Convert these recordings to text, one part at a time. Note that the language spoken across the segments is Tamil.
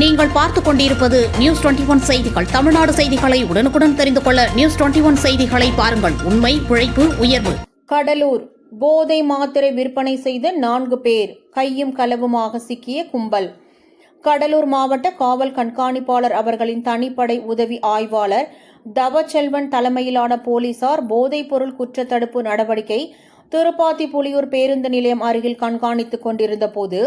நீங்கள் பார்த்துக் கொண்டிருப்பது நியூஸ் டுவெண்டி ஒன் செய்திகள். தமிழ்நாடு செய்திகளை உடனுக்குடன் தெரிந்து கொள்ள நியூஸ் டுவெண்டி ஒன் செய்திகளை பாருங்கள். உண்மை உழைப்பு உயர்வு. கடலூர். போதை மாத்திரை விற்பனை செய்த நான்கு பேர் கையும் களவுமாக சிக்கிய கும்பல். கடலூர் மாவட்ட காவல் கண்காணிப்பாளர் அவர்களின் தனிப்படை உதவி ஆய்வாளர் தவச்செல்வன் தலைமையிலான போலீசார் போதைப்பொருள் குற்றத்தடுப்பு நடவடிக்கை திருப்பாத்தி புலியூர் பேருந்து நிலையம் அருகில் கண்காணித்துக் கொண்டிருந்த போது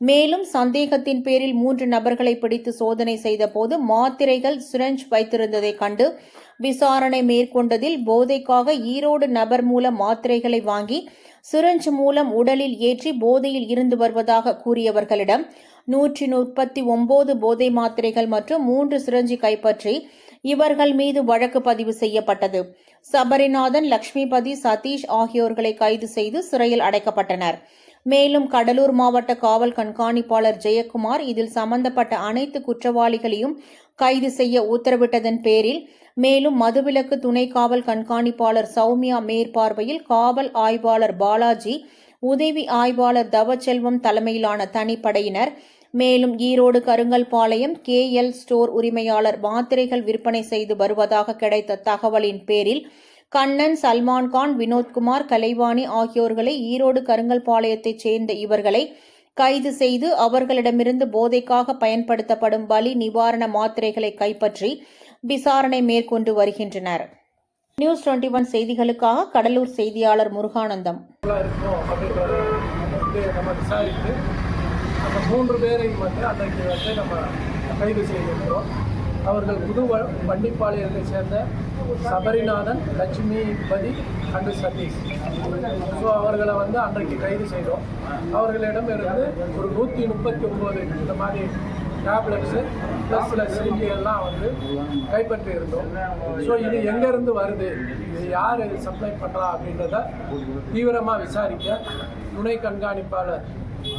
மேலும் சந்தேகத்தின் பேரில் மூன்று நபர்களை பிடித்து சோதனை செய்தபோது மாத்திரைகள் சுரஞ்ச் வைத்திருந்ததைக் கண்டு விசாரணை மேற்கொண்டதில் போதைக்காக ஈரோடு நபர் மூலம் மாத்திரைகளை வாங்கி சிரஞ்ச் மூலம் உடலில் ஏற்றி போதையில் இருந்து வருவதாக கூறியவர்களிடம் நூற்றி முப்பத்தி ஒன்பது போதை மாத்திரைகள் மற்றும் மூன்று சிரஞ்சி கைப்பற்றி இவர்கள் மீது வழக்கு பதிவு செய்யப்பட்டது. சபரிநாதன் லட்சுமிபதி சதீஷ் ஆகியோர்களை கைது செய்து சிறையில் அடைக்கப்பட்டனர். மேலும் கடலூர் மாவட்ட காவல் கண்காணிப்பாளர் ஜெயக்குமார் இதில் சம்பந்தப்பட்ட அனைத்து குற்றவாளிகளையும் கைது செய்ய உத்தரவிட்டதன் பேரில் மேலும் மதுவிலக்கு துணை காவல் கண்காணிப்பாளர் சௌமியா மேற்பார்வையில் காவல் ஆய்வாளர் பாலாஜி உதவி ஆய்வாளர் தவச்செல்வம் தலைமையிலான தனிப்படையினர். மேலும் Erode Karungalpalayam K L store உரிமையாளர் மாத்திரைகள் விற்பனை செய்து வருவதாக கிடைத்த தகவலின் பேரில் கண்ணன் சல்மான்கான் வினோத்குமார் கலைவாணி ஆகியோர்களை ஈரோடு கருங்கல்பாளையத்தைச் சேர்ந்த இவர்களை கைது செய்து அவர்களிடமிருந்து போதைக்காக பயன்படுத்தப்படும் வலி நிவாரண மாத்திரைகளை கைப்பற்றி விசாரணை மேற்கொண்டு வருகின்றனர். நியூஸ் டுவெண்ட்டி ஒன் செய்திகளுக்காக கடலூர் செய்தியாளர் முருகானந்தம். இருக்கும் நம்ம விசாரித்து அந்த மூன்று பேரை வந்து அன்றைக்கு வந்து நம்ம கைது செய்திருக்கிறோம். அவர்கள் புது வண்டிப்பாளையத்தை சேர்ந்த சபரிநாதன் லட்சுமிபதி அண்டு சதீஷ். ஸோ அவர்களை வந்து அன்றைக்கு கைது செய்தோம். அவர்களிடம் இருந்து ஒரு நூற்றி முப்பத்தி ஒம்பது இந்த மாதிரி டேப்லெட்ஸு ப்ளஸ் சில சிலிண்டிகள்லாம் வந்து கைப்பற்றி இருந்தோம். ஸோ இது எங்கேருந்து வருது? இது யார் சப்ளை பண்ணுறா அப்படின்றத தீவிரமாக விசாரிக்க துணை கண்காணிப்பாளர்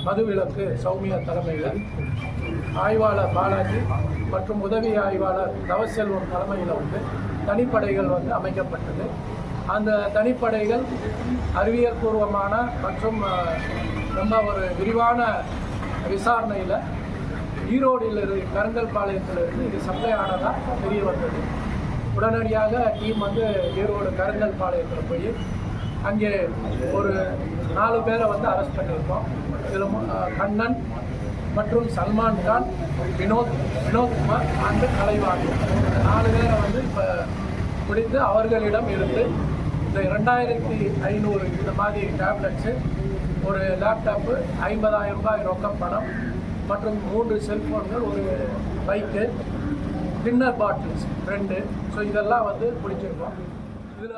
மதுவிலக்கு சௌமியா தலைமையில் ஆய்வாளர் பாலாஜி மற்றும் உதவி ஆய்வாளர் தவசெல்வம் தலைமையில் வந்து தனிப்படைகள் வந்து அமைக்கப்பட்டது. அந்த தனிப்படைகள் அறிவியல் பூர்வமான மற்றும் ரொம்ப ஒரு விரிவான விசாரணையில் ஈரோடில் இரு கருங்கல்பாளையத்தில் இருந்து இது சப்ளை ஆனதாக தெரிய வந்தது. உடனடியாக டீம் வந்து ஈரோடு கருங்கல்பாளையத்தில் போய் அங்கே ஒரு நாலு பேரை வந்து அரெஸ்ட் பண்ணியிருக்கோம். இதில் கண்ணன் மற்றும் சல்மான் கான் வினோத் வினோத்குமார் அண்டு கலைவாணி. இந்த நாலு பேரை வந்து இப்போ பிடித்து அவர்களிடம் இருந்து இந்த ரெண்டாயிரத்தி ஐநூறு இந்த மாதிரி டேப்லெட்ஸு ஒரு லேப்டாப்பு ஐம்பதாயிரம் ரூபாய் ரொக்கம் பணம் மற்றும் மூன்று செல்ஃபோன்கள் ஒரு பைக்கு டின்னர் பாட்டில்ஸ் ரெண்டு. ஸோ இதெல்லாம் வந்து பிடிச்சிருக்கோம். இதில்